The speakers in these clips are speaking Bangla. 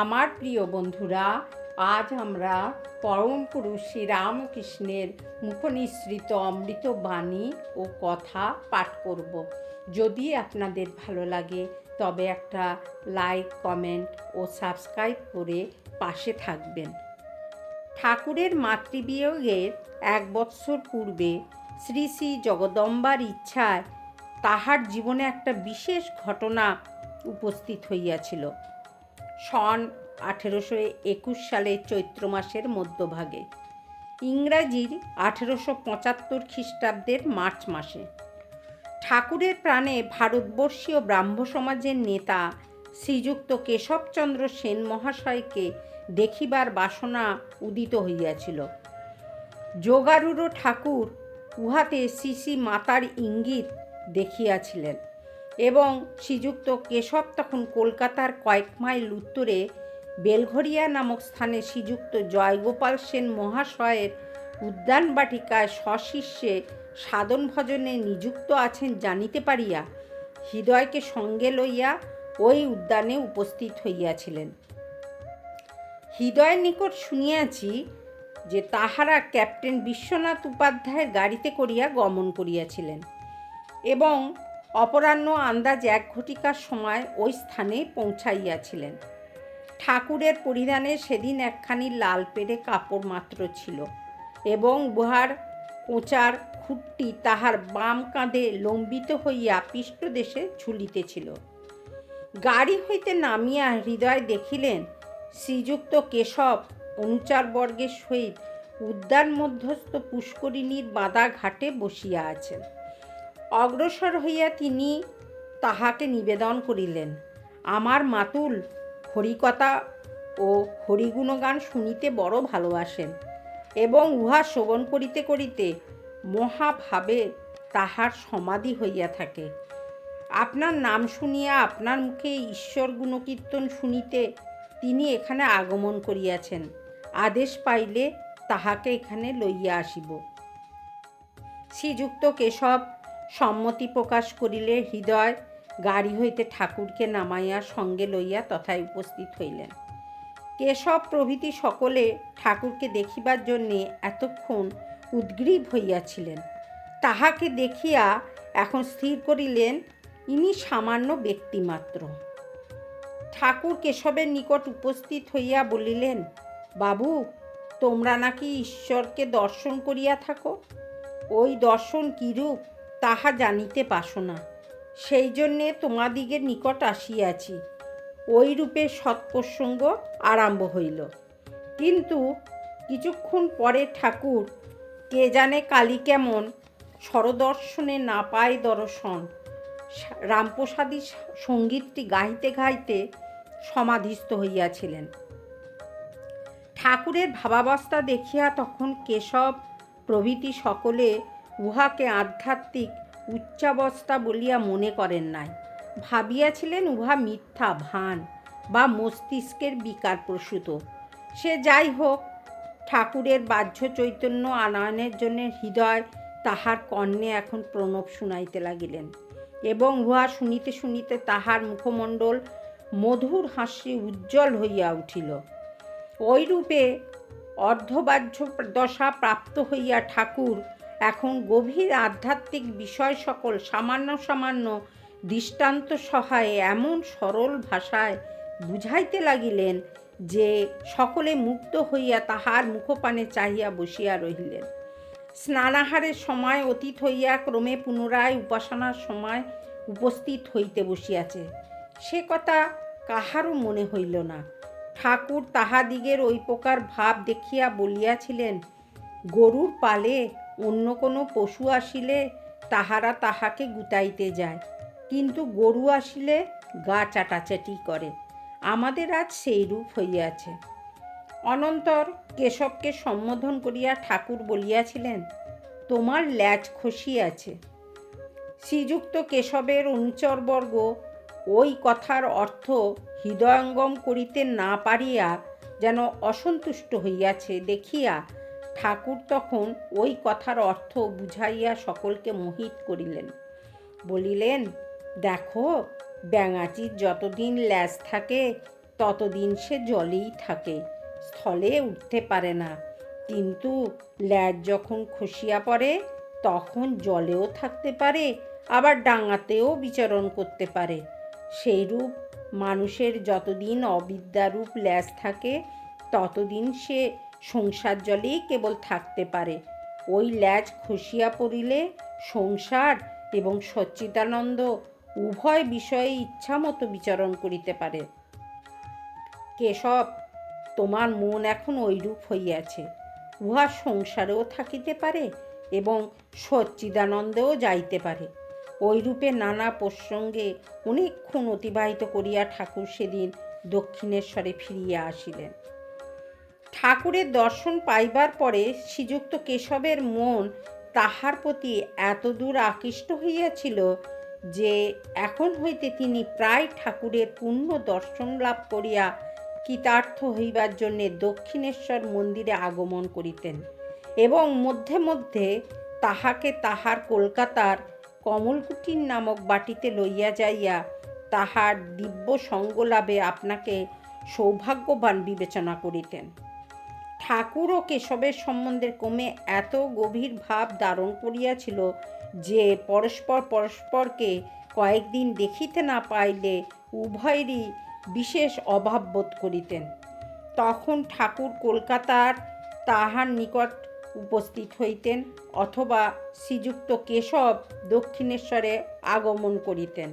আমার প্রিয় বন্ধুরা, আজ আমরা পরম পুরুষ শ্রীরামকৃষ্ণের মুখনিসৃত অমৃত বাণী ও কথা পাঠ করব। যদি আপনাদের ভালো লাগে, তবে একটা লাইক, কমেন্ট ও সাবস্ক্রাইব করে পাশে থাকবেন। ঠাকুরের মাতৃবিয়োগের এক বৎসর পূর্বে শ্রী শ্রী জগদম্বার ইচ্ছায় তাহার জীবনে একটা বিশেষ ঘটনা উপস্থিত হইয়াছিল। সন আঠেরোশো একুশ সালের চৈত্র মাসের মধ্যভাগে। ইংরাজির আঠেরোশো পঁচাত্তর খ্রিস্টাব্দের মার্চ মাসে। ঠাকুরের প্রাণে ভারতবর্ষীয় ব্রাহ্ম সমাজের নেতা শ্রীযুক্ত কেশবচন্দ্র সেন মহাশয়কে দেখিবার বাসনা উদিত হইয়াছিল। যোগারুড় ঠাকুর উহাতে শ্রী শ্রী মাতার ইঙ্গিত দেখিয়াছিলেন। এবং শ্রীযুক্ত কেশব তখন কলকাতার কয়েক মাইল উত্তরে বেলঘরিয়া নামক স্থানে শ্রীযুক্ত জয়গোপাল সেন মহাশয়ের উদ্যান বাটিকায় সশিষ্যে সাধন ভজনে নিযুক্ত আছেন জানিতে পারিয়া হৃদয়কে সঙ্গে লইয়া ওই উদ্যানে উপস্থিত হইয়াছিলেন। হৃদয়ের নিকট শুনিয়াছি যে তাহারা ক্যাপ্টেন বিশ্বনাথ উপাধ্যায়ের গাড়িতে করিয়া গমন করিয়াছিলেন এবং অপরাহ্ন আন্দাজ এক ঘটিকার সময় ওই স্থানে পৌঁছাইয়াছিলেন। ঠাকুরের পরিধানে সেদিন একখানি লাল পেড়ে কাপড় মাত্র ছিল এবং বুহার কোঁচার খুঁটটি তাহার বাম কাঁধে লম্বিত হইয়া পৃষ্ঠদেশে ঝুলিতেছিল। গাড়ি হইতে নামিয়া হৃদয় দেখিলেন শ্রীযুক্ত কেশব অনুচার বর্গের সহিত উদ্যান মধ্যস্থ পুষ্করিণীর বাঁধা ঘাটে বসিয়া আছেন। অগ্রসর হইয়া তিনি তাহাকে নিবেদন করিলেন। আমার মাতুল হরিকথা ও হরিগুণগান শুনিতে বড় ভালোবাসেন এবং উহা শ্রবণ করিতে করিতে মহাভাবে তাহার সমাধি হইয়া থাকে। আপনার নাম শুনিয়া আপনার মুখে ঈশ্বর গুণকীর্তন শুনিতে তিনি এখানে আগমন করিয়াছেন। আদেশ পাইলে তাহাকে এখানে লইয়া আসিব। শ্রীযুক্ত কেশব সম্মতি প্রকাশ করিলে হৃদয় গাড়ি হইতে ঠাকুরকে নামাইয়া সঙ্গে লইয়া তথায় উপস্থিত হইলেন। কেশব প্রভৃতি সকলে ঠাকুরকে দেখিবার জন্যে এতক্ষণ উদ্গ্রীব হইয়াছিলেন। তাহাকে দেখিয়া এখন স্থির করিলেন ইনি সামান্য ব্যক্তিমাত্র। ঠাকুর কেশবের নিকট উপস্থিত হইয়া বলিলেন, বাবু, তোমরা নাকি ঈশ্বরকে দর্শন করিয়া থাকো? ওই দর্শন কিরূপ? তাহা জানিতে পাসো না। সেই জন্যে তোমাদিগের নিকট আসিয়াছি। ওই রূপে সৎপ্রসঙ্গ আরম্ভ হইল। কিন্তু কিছুক্ষণ পরে ঠাকুর, কে জানে কালী কেমন স্বরদর্শনে না পায় দর্শন। রামপ্রসাদী সঙ্গীতটি গাইতে গাইতে সমাধিস্থ হইয়াছিলেন। ঠাকুরের ভাবাবস্থা দেখিয়া তখন কেশব প্রভৃতি সকলে উহাকে আধ্যাত্মিক উচ্চাবস্থা বলিয়া মনে করেন নাই। ভাবিয়াছিলেন উহা মিথ্যা, ভান বা মস্তিষ্কের বিকার প্রসূত। সে যাই হোক, ঠাকুরের বাহ্য চৈতন্য আনয়নের জন্য হৃদয় তাহার কর্ণে এখন প্রণব শুনাইতে লাগিলেন এবং উহা শুনিতে শুনিতে তাহার মুখমণ্ডল মধুর হাসি উজ্জ্বল হইয়া উঠিল। ওইরূপে অর্ধবাহ্য দশা প্রাপ্ত হইয়া ঠাকুর এখন গভীর আধ্যাত্মিক বিষয় সকল সামান্য সামান্য দৃষ্টান্ত সহায়ে এমন সরল ভাষায় বুঝাইতে লাগিলেন যে সকলে মুক্ত হইয়া তাহার মুখপানে চাহিয়া বসিয়া রহিলেন। স্নানাহারের সময় অতীত হইয়া ক্রমে পুনরায় উপাসনার সময় উপস্থিত হইতে বসিয়াছে। সে কথা কাহারও মনে হইল না। ঠাকুর তাহাদিগের ওই প্রকার ভাব দেখিয়া বলিয়াছিলেন, গরুর পালে অন্য কোনো পশু আসিলে তাহারা তাহাকে গুতাইতে যায়। কিন্তু গরু আসিলে গা চাটাচাটি করে। আমাদের আজ সেই রূপ হইয়াছে। অনন্তর কেশবকে সম্বোধন করিয়া ঠাকুর বলিয়াছিলেন, তোমার ল্যাচ খসিয়াছে শ্রীযুক্ত কেশবের অনুচরবর্গ ওই কথার অর্থ হৃদয়ঙ্গম করিতে না পারিয়া যেন অসন্তুষ্ট হইয়াছে। দেখিয়া ঠাকুর তখন ওই কথার অর্থ বুঝাইয়া সকলকে মোহিত করিলেন। বলিলেন, দেখো, ব্যাঙাচির যতদিন ল্যাজ থাকে, ততদিন সে জলেই থাকে, স্থলে উঠতে পারে না। কিন্তু ল্যাজ যখন খসিয়া পড়ে, তখন জলেও থাকতে পারে, আবার ডাঙাতেও বিচরণ করতে পারে। সেইরূপ মানুষের যতদিন অবিদ্যারূপ ল্যাজ থাকে, ততদিন সে সংসার জলেই কেবল থাকতে পারে। ওই ল্যাজ খসিয়া পড়িলে সংসার এবং সচ্চিদানন্দ উভয় বিষয়ে ইচ্ছামতো বিচরণ করিতে পারে। কেশব, তোমার মন এখন ঐরূপ হইয়াছে। উহা সংসারেও থাকিতে পারে এবং সচ্চিদানন্দেও যাইতে পারে। ওইরূপে নানা প্রসঙ্গে অনেকক্ষণ অতিবাহিত করিয়া ঠাকুর সেদিন দক্ষিণেশ্বরে ফিরিয়া আসিলেন। ঠাকুরের দর্শন পাইবার পরে শ্রীযুক্ত কেশবের মন তাহার প্রতি এতদূর আকৃষ্ট হইয়াছিল যে এখন হইতে তিনি প্রায় ঠাকুরের পূর্ণ দর্শন লাভ করিয়া কৃতার্থ হইবার জন্যে দক্ষিণেশ্বর মন্দিরে আগমন করিতেন এবং মধ্যে মধ্যে তাহাকে তাহার কলকাতার কমলকুটির নামক বাটিতে লইয়া যাইয়া তাহার দিব্য সঙ্গলাভে আপনাকে সৌভাগ্যবান বিবেচনা করিতেন। ঠাকুর ও কেশবের সম্বন্ধে কমে এত গভীর ভাব ধারণ করিয়াছিল যে পরস্পর পরস্পরকে কয়েকদিন দেখিতে না পাইলে উভয়েরই বিশেষ অভাব বোধ করিতেন। তখন ঠাকুর কলকাতার তাহার নিকট উপস্থিত হইতেন অথবা শ্রীযুক্ত কেশব দক্ষিণেশ্বরে আগমন করিতেন।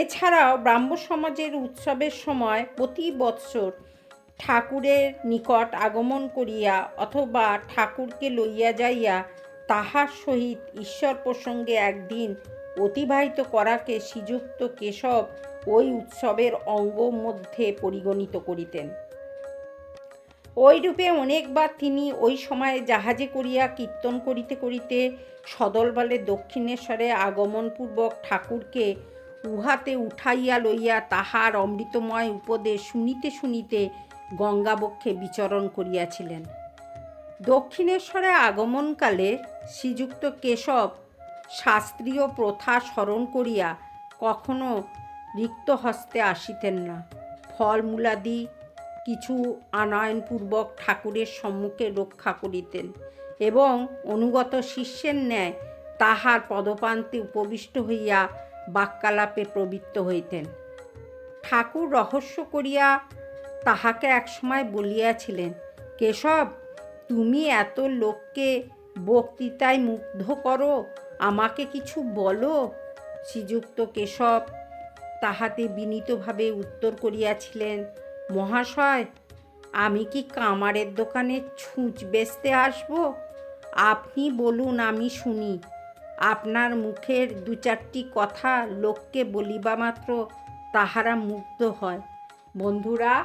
এছাড়াও ব্রাহ্ম সমাজের উৎসবের সময় প্রতি বৎসর ঠাকুরের নিকট আগমন করিয়া অথবা ঠাকুরকে লইয়া যাইয়া তাহার সহিত ঈশ্বর প্রসঙ্গে একদিন অতিবাহিত করাকে শ্রীযুক্ত কেশব ওই উৎসবের অঙ্গ মধ্যে পরিগণিত করিতেন। ওইরূপে অনেকবার তিনি ওই সময়ে জাহাজে করিয়া কীর্তন করিতে করিতে সদলবলে দক্ষিণেশ্বরে আগমনপূর্বক ঠাকুরকে উহাতে উঠাইয়া লইয়া তাহার অমৃতময় উপদেশ শুনিতে শুনিতে গঙ্গাবক্ষে বিচরণ করিয়াছিলেন। দক্ষিণেশ্বরে আগমনকালে শ্রীযুক্ত কেশব শাস্ত্রীয় প্রথা স্মরণ করিয়া কখনো রিক্ত হস্তে আসিতেন না। ফলমূলাদি কিছু আনয়নপূর্বক ঠাকুরের সম্মুখে রক্ষা করিতেন এবং অনুগত শিষ্যের ন্যায় তাহার পদপান্তে উপবিষ্ট হইয়া বাক্যালাপে প্রবৃত্ত হইতেন। ঠাকুর রহস্য করিয়া তাহাকে একসময় বলিয়াছিলেন, কেশব, তুমি এত লোককে বক্তৃতায় মুগ্ধ করো, আমাকে কিছু বলো? শ্রীযুক্ত কেশব তাহাতে বিনীতভাবে উত্তর করিয়াছিলেন, মহাশয়, আমি কি কামারের দোকানে ছুঁচ বেচতে আসব? আপনি বলুন, আমি শুনি। আপনার মুখের দু চারটি কথা লোককে বলিবা মাত্র তাহারা মুগ্ধ হয়। বন্ধুরা